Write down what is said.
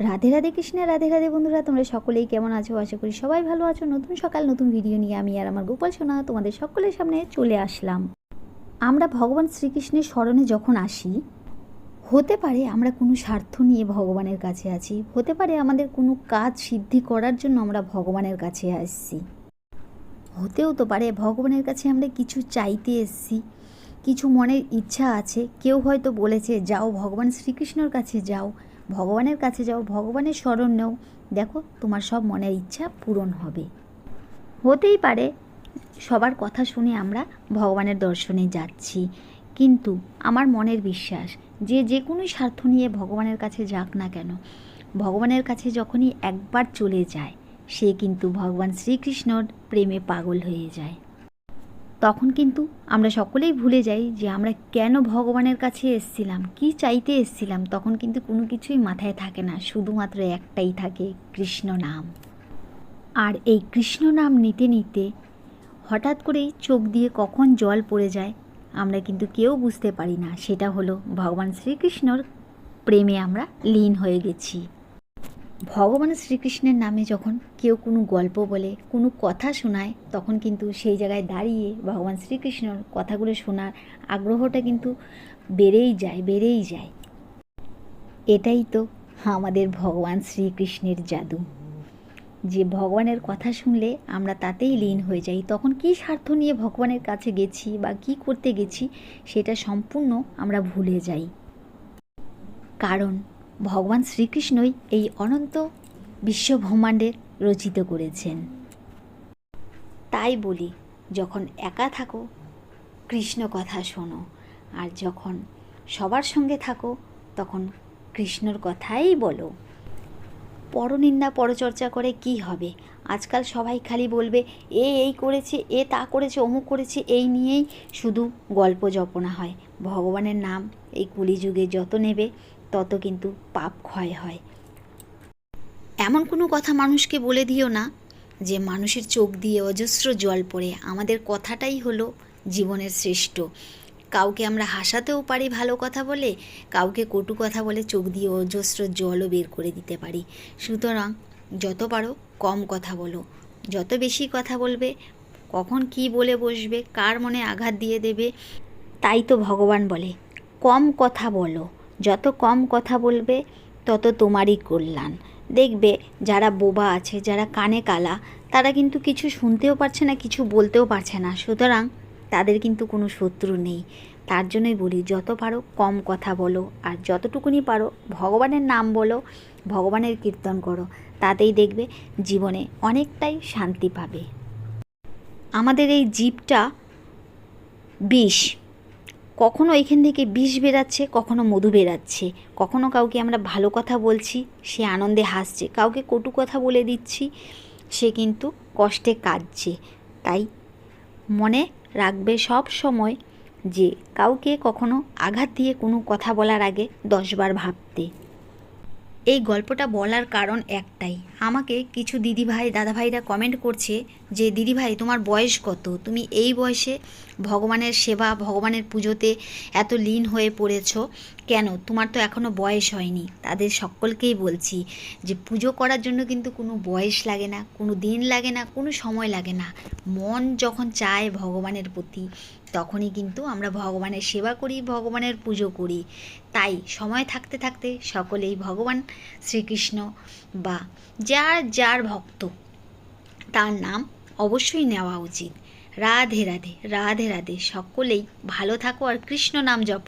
রাধে রাধে কৃষ্ণা, রাধে রাধে বন্ধুরা, তোমরা সকলেই কেমন আছো? আশা করি সবাই ভালো আছো। নতুন সকাল, নতুন ভিডিও নিয়ে আমি আর আমার গোপাল সোনা তোমাদের সকলের সামনে চলে আসলাম। আমরা ভগবান শ্রীকৃষ্ণের স্মরণে যখন আসি, হতে পারে আমরা কোনো স্বার্থ নিয়ে ভগবানের কাছে আছি, হতে পারে আমাদের কোনো কাজ সিদ্ধি করার জন্য আমরা ভগবানের কাছে আসছি। হতেও তো পারে ভগবানের কাছে আমরা কিছু চাইতে এসছি, কিছু মনের ইচ্ছা আছে, কেউ হয়তো বলেছে, যাও ভগবান শ্রীকৃষ্ণর কাছে যাও। ভগবানের কাছে যাও, ভগবানের স্মরণ নেও। দেখো, তোমার সব মনের ইচ্ছা পূরণ হবে। হতেই পারে, সবার কথা শুনে আমরা ভগবানের দর্শনে যাচ্ছি। কিন্তু আমার মনের বিশ্বাস, যে যে কোনো স্বার্থ নিয়ে ভগবানের কাছে যাক না কেন, ভগবানের কাছে যখনই একবার চলে যায়, সে কিন্তু ভগবান শ্রীকৃষ্ণর প্রেমে পাগল হয়ে যায়। তখন কিন্তু আমরা সকলেই ভুলে যাই যে আমরা কেন ভগবানের কাছে এসছিলাম, কি চাইতে এসছিলাম, তখন কিন্তু কোনো কিছুই মাথায় থাকে না, শুধুমাত্র একটাই থাকে, কৃষ্ণ নাম। আর এই কৃষ্ণ নাম নিতে নিতে হঠাৎ করেই চোখ দিয়ে কখন জল পড়ে যায়, আমরা কিন্তু কেউ বুঝতে পারি না। সেটা হলো ভগবান শ্রীকৃষ্ণর প্রেমে আমরা লীন হয়ে গেছি। ভগবান শ্রীকৃষ্ণের নামে যখন কেউ কোনো গল্প বলে, কোনো কথা শোনায়, তখন কিন্তু সেই জায়গায় দাঁড়িয়ে ভগবান শ্রীকৃষ্ণর কথাগুলো শোনার আগ্রহটা কিন্তু বেড়েই যায় বেড়েই যায়। এটাই তো আমাদের ভগবান শ্রীকৃষ্ণের জাদু। যে ভগবানের কথা শুনলে আমরা তাতেই লীন হয়ে যাই। তখন কী স্বার্থ নিয়ে ভগবানের কাছে গেছি বা কী করতে গেছি, সেটা সম্পূর্ণ আমরা ভুলে যাই। কারণ ভগবান শ্রীকৃষ্ণই এই অনন্ত বিশ্বব্রহ্মাণ্ডের রচিত করেছেন। তাই বলি, যখন একা থাকো, কৃষ্ণ কথা শোনো, আর যখন সবার সঙ্গে থাকো, তখন কৃষ্ণর কথাই বলো। পরনিন্দা পরচর্চা করে কি হবে? আজকাল সবাই খালি বলবে, এ এই করেছে, এ তা করেছে, অমুক করেছে, এই নিয়েই শুধু গল্প জপনা হয়। ভগবানের নাম এই কলিযুগে যত নেবে তত কিন্তু পাপ ক্ষয় হয়। এমন কোনো কথা মানুষকে বলে দিও না যে মানুষের চোখ দিয়ে অজস্র জল পড়ে। আমাদের কথাটাই হলো জীবনের শ্রেষ্ঠ। কাউকে আমরা হাসাতেও পারি ভালো কথা বলে, কাউকে কটু কথা বলে চোখ দিয়ে অজস্র জলও বের করে দিতে পারি। সুতরাং যত পারো কম কথা বলো। যত বেশি কথা বলবে, কখন কি বলে বসবে, কার মনে আঘাত দিয়ে দেবে, তাই তো ভগবান বলে, কম কথা বলো। যত কম কথা বলবে, তত তোমারই কল্যাণ। দেখবে যারা বোবা আছে, যারা কানে কালা, তারা কিন্তু কিছু শুনতেও পারছে না, কিছু বলতেও পারছে না। সুতরাং তাদের কিন্তু কোনো শত্রু নেই। তার জন্যই বলি, যত পারো কম কথা বলো, আর যতটুকুনি পারো ভগবানের নাম বলো, ভগবানের কীর্তন করো। তাতেই দেখবে জীবনে অনেকটাই শান্তি পাবে। আমাদের এই জীবটা বিষ। কখনো এখান থেকে বিষ বেরাচ্ছে, কখনো মধু বেরাচ্ছে। কখনো কাউকে আমরা ভালো কথা বলছি, সে আনন্দে হাসছে। কাউকে কটু কথা বলে দিচ্ছি, সে কিন্তু কষ্টে কাঁদছে। তাই মনে রাখবে সব সময় যে কাউকে কখনো আঘাত দিয়ে কোনো কথা বলার আগে দশবার ভাবতে। এই গল্পটা বলার কারণ একটাই। আমাকে কিছু দিদিভাই, দাদাভাইরা কমেন্ট করছে যে, দিদিভাই, তোমার বয়স কত? তুমি এই বয়সে ভগবানের সেবা, ভগবানের পুজোতে এত লীন হয়ে পড়েছ কেন? তোমার তো এখনও বয়স হয়নি। তাদের সকলকেই বলছি যে, পুজো করার জন্য কিন্তু কোনো বয়স লাগে না, কোনো দিন লাগে না, কোনো সময় লাগে না। মন যখন চায় ভগবানের প্রতি, তখনই কিন্তু আমরা ভগবানের সেবা করি, ভগবানের পুজো করি। তাই সময় থাকতে থাকতে সকলেই ভগবান শ্রীকৃষ্ণ বা যার যার ভক্ত। তার নাম অবশ্যই নেওয়া উচিত। রাধে রাধে রাধে রাধে। সকলেই ভালো থাকো আর কৃষ্ণ নাম জপ